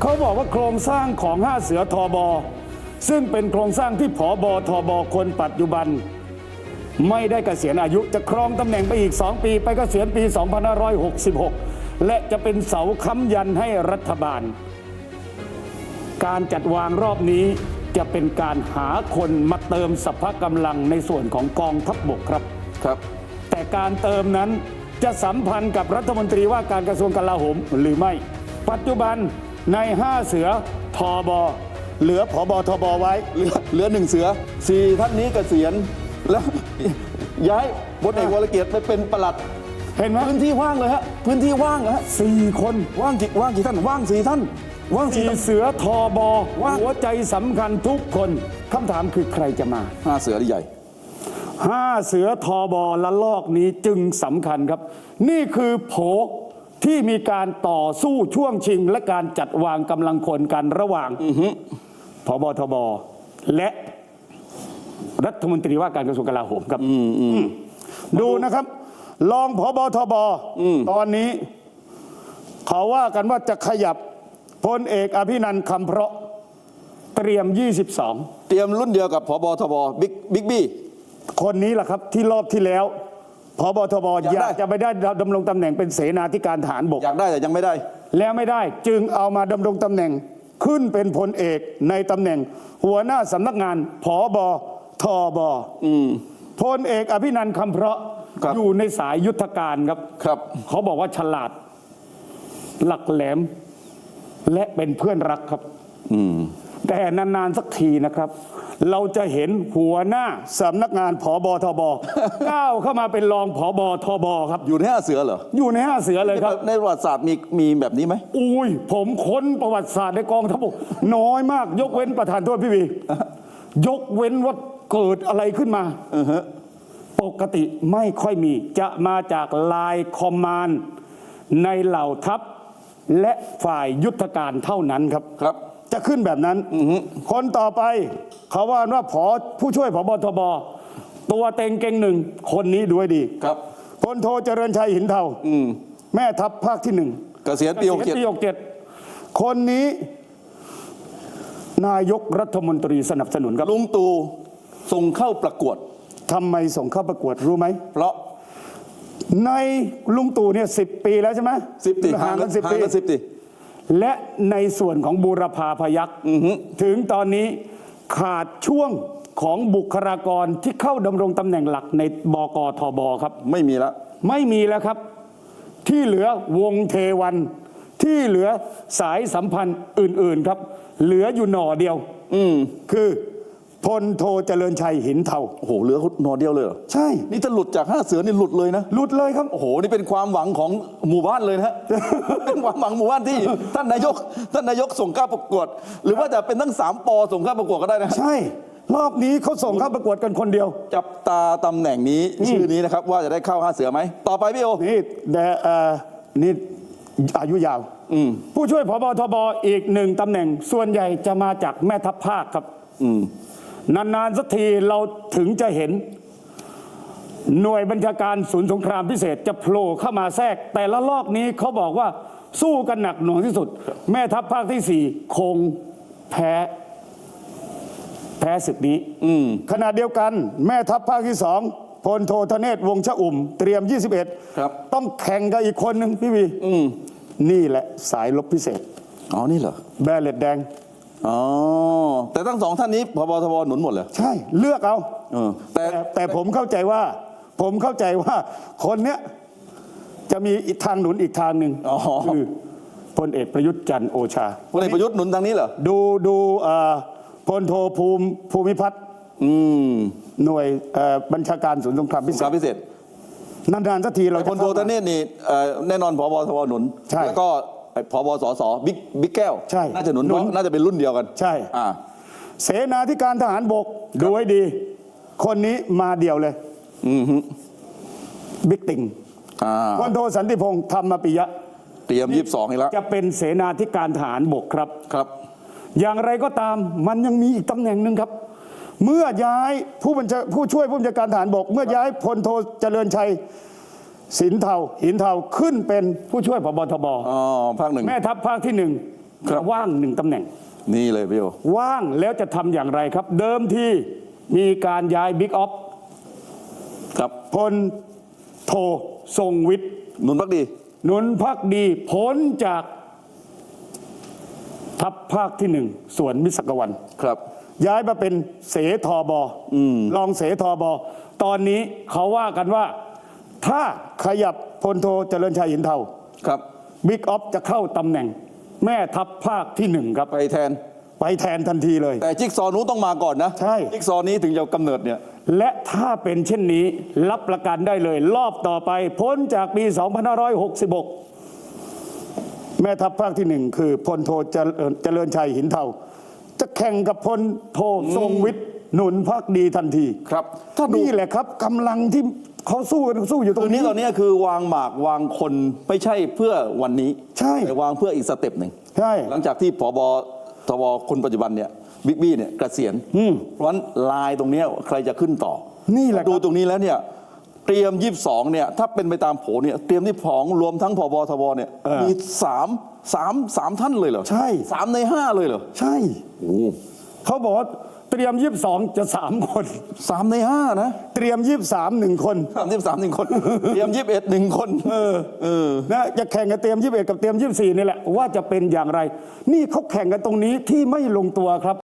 เขาบอกว่าโครงสร้างของห้าเสือทอบอซึ่งเป็นโครงสร้างที่ผอบอทอบอคนปัจจุบัน ไม่ได้เกษียณอายุจะครองตำแหน่งไปอีก 2 ปี ไปเกษียณปี 2566 และจะเป็นเสาค้ำยันให้รัฐบาล การจัดวางรอบนี้จะเป็นการหาคนมาเติมสภกำลังในส่วนของกองทัพบบกครับครับ แต่การเติมนั้นจะสัมพันธ์กับรัฐมนตรีว่าการกระทรวงกลาโหมหรือไม่ ปัจจุบัน ในห้าเสือทอบอเหลือผอบอทอบอไว้ เหลือเหลือหนึ่งเสือสี่ท่านนี้เกษียณแล้วย้ายพลเอกวรเกียรติไปเป็นประหลัด เห็นไหมพื้นที่ว่างเลยฮะพื้นที่ว่างเลยฮะสี่คนว่างกี่ว่างกี่ท่านว่างสี่ท่าน ว่างสี่สี่ท่านเสือทอบอว่าหัวใจสำคัญทุกคนคำถามคือใครจะมาห้าเสือที่ใหญ่ห้าเสือทอบอละลอกนี้จึงสำคัญครับ นี่คือโผ ที่มีการต่อสู้ช่วงชิง และการจัดวางกำลังคนกันระหว่างพบทบและรัฐมนตรีว่าการกระทรวงกลาโหมครับอืมดูนะครับรองพบทบตอนนี้ เขาว่ากันว่าจะขยับพลเอกอภินันท์คำเพราะเตรียม 22 เตรียมรุ่นเดียวกับพบทบบิ๊กบิ๊กบี้คนนี้แหละครับที่รอบที่แล้ว พบทบอยากได้ อยากจะไปได้ดำรงตำแหน่งเป็นเสนาธิการทหารบก อยากได้แต่ยังไม่ได้ แล้วไม่ได้จึงเอามาดำรงตำแหน่งขึ้นเป็นพลเอกในตำแหน่ง หัวหน้าสำนักงานผอบอทอบอพลเอกอภินันท์คำเพราะครับ อยู่ในสายยุทธการครับ ครับ เขาบอกว่าฉลาด หลักแหลม และเป็นเพื่อนรักครับแต่นานๆสักทีนะครับ เราจะเห็นหัวหน้าสำนักงานผอบอทบก้าวเข้ามาเป็นรองผอบอทบครับ อยู่ในห้าเสือเหรอ อยู่ในห้าเสือเลยครับ ในประวัติศาสตร์มีมีแบบนี้ไหมอุ้ย ผมค้นประวัติศาสตร์ในกองทัพบกน้อยมาก ยกเว้นประธานโทษพี่วียกเว้นว่าเกิดอะไรขึ้นมาปกติไม่ค่อยมีจะมาจากลายคอมมานด์ในเหล่าทัพและฝ่ายยุทธการเท่านั้นครับครับ จะขึ้นแบบนั้น คนต่อไปเขาว่าว่าผอผู้ช่วยผบทบตัวเต็งเก่งหนึ่ง คนนี้ดูให้ดีครับพลโทเจริญชัยหินเทาแม่ทัพภาคที่หนึ่งเกษียณปีหกเจ็ดปีหกเจ็ดคนนี้ นายกรัฐมนตรีสนับสนุนครับลุงตู่ส่งเข้าประกวดทำไมส่งเข้าประกวดรู้ไหม เพราะในลุงตู่เนี่ยสิปีแล้วใช่ไหมสิบติห่างกันสิบห่างปีกันสิบติ และในส่วนของบูรพาพยักษ์ถึงตอนนี้ขาดช่วงของบุคลากรที่เข้าดำรงตำแหน่งหลักในบกทบครับ ไม่มีละไม่มีแล้วครับ ที่เหลือวงเทวัน ที่เหลือสายสัมพันธ์อื่น ๆครับ เหลืออยู่หน่อเดียว อืมคือ พลโทเจริญชัยหินเทาโอ้โหเหลือหนอเดียวเลยเหรอใช่ นี่ถ้าหลุดจากห้าเสือนี่หลุดเลยนะ หลุดเลยครับ โอ้โห นี่เป็นความหวังของหมู่บ้านเลยนะฮะ เป็นความหวังหมู่บ้านที่ ท่านนายก ท่านนายกส่งเข้าประกวด หรือว่าจะเป็นทั้งสามปอส่งเข้าประกวดก็ได้นะ ใช่ รอบนี้เขาส่งเข้าประกวดกันคนเดียว จับตาตำแหน่งนี้ชื่อนี้นะครับว่าจะได้เข้าห้าเสือไหม ต่อไปพี่โอ นี่แต่เอ่อนี่อายุยาวผู้ช่วยพบทบอีกหนึ่งตำแหน่งส่วนใหญ่จะมาจากแม่ทัพภาคครับ นานๆสักทีเราถึงจะเห็น หน่วยบัญชาการศูนย์สงครามพิเศษจะโผล่เข้ามาแทรก แต่ละลอกนี้เขาบอกว่าสู้กันหนักหน่วงที่สุด แม่ทัพภาคที่สี่คงแพ้ แพ้ศึกนี้ขณะเดียวกัน แม่ทัพภาคที่สองพลโทธเนศวงศ์ชะอุ่ม เตรียม 21 ครับ ต้องแข่งกับอีกคนหนึ่งพี่วีนี่แหละสายลบพิเศษ อ๋อ นี่เหรอ แบลเลตแดง อ๋อแต่ทั้งสองท่านนี้พบทบหนุนหมดเลยใช่เลือกเอา เออแต่แต่แต่ผมเข้าใจว่า ผมเข้าใจว่าคนเนี้ยจะมีอีกทางหนุนอีกทางหนึ่งอ๋อ คือพลเอกประยุทธ์จันทร์โอชา พลเอกประยุทธ์หนุนทางนี้เหรอดูดูเอ่อพลโทภูมิภูมิพัฒน์อืมหน่วยเอ่อบัญชาการศูนย์สงครามพิสเศงคราษมพิเศษนานๆสักทีเราพจะลโทเข้าธมาเนศนี่เอ่อแน่นอนพบทบหนุน ใช่ แล้วก็ ไอ้พบสสบิ๊กบิ๊กแก้วใช่น่าจะหนุนหนุเพนราะน่าจะเป็นรุ่นเดียวกันใช่ อ่า เสนาธิการทหารบกดูให้ดี คนนี้มาเดียวเลยบิ๊กติงอ่าพลโทสันติพงศ์ธรรมปิยะ เตรียมยี่สิบสองอีกแล้วจะเป็นเสนาธิการทหารบกครับ ครับ อย่างไรก็ตามมันยังมีอีกตำแหน่งหนึ่งครับ เมื่อย้ายผู้บัญชาผู้ช่วยผู้บัญชาการทหารบก เมื่อย้ายพลโทเจริญชัย สินเทาหินเทาขึ้นเป็นผู้ช่วยพบทบอ๋อภาคหนึ่ง แม่ทัพภาคที่หนึ่งครับ ว่างหนึ่งตำแหน่ง นี่เลยพี่โอว่างแล้วจะทำอย่างไรครับ เดิมทีมีการย้ายบิ๊กออฟครับพลโททรงวิทย์หนุนพักดี หนุนพักดีพ้นจากทัพภาคที่หนึ่งสวนมิสกวัน ครับ ย้ายมาเป็นเสทอบอรองเสทอบอตอนนี้เขาว่ากันว่า ถ้าขยับพลโทเจริญชัยหินเทาครับบิ๊กออฟจะเข้าตำแหน่ง แม่ทัพภาคที่หนึ่งครับ ไปแทน ไปแทนทันทีเลย แต่จิ๊กซอว์นู้นต้องมาก่อนนะใช่ จิ๊กซอว์นี้ถึงจะกำเนิดเนี่ย และถ้าเป็นเช่นนี้รับประกันได้เลย รอบต่อไปพ้นจากปี 2566 แม่ทัพภาคที่หนึ่งคือพลโทเจริญเจริญชัยหินเทาจะแข่งกับพลโททรงวิทย์ หนุนพักดีทันทีครับถ้าดู นี่แหละครับกำลังที่เขาสู้กันสู้อยู่ตรคืงอนี้นี้ ตอนนี้คือวางหมากวางคนไม่ใช่เพื่อวันนี้ใช่ แต่วางเพื่ออีกสเต็ปหนึ่ง ใช่ หลังจากที่ผบทบคนปัจจุบันเนี่ยบิ๊กบี้เนี่ยเกษียณเพราะฉะนั้นลายตรงเนี้ยใครจะขึ้นต่อนี่แหละครับดูตรงนี้แล้วเนี่ยเตรียมยีสิบสองเนี่ยถ้าเป็นไปตามโผเนี่ยเตรียมที่สองรวมทั้งผบทบเนี่ยมีสามสามสามท่านเลยเหรอใช่ สามในห้าเลยเหรอใช่ โอ้เขาบอกว่าเตรียมยี่สิบสองจะสามคน สามในห้านะเตรียมยี่สิบสามหนึ่งคนสามสิบสามหนึ่งคน เตรียมยี่สิบเอ็ดหนึ่งคน เออเออนะจะแข่งกันเตรียม21กับเตรียม24นี่แหละว่าจะเป็นอย่างไร นี่เขาแข่งกันตรงนี้ที่ไม่ลงตัวครับ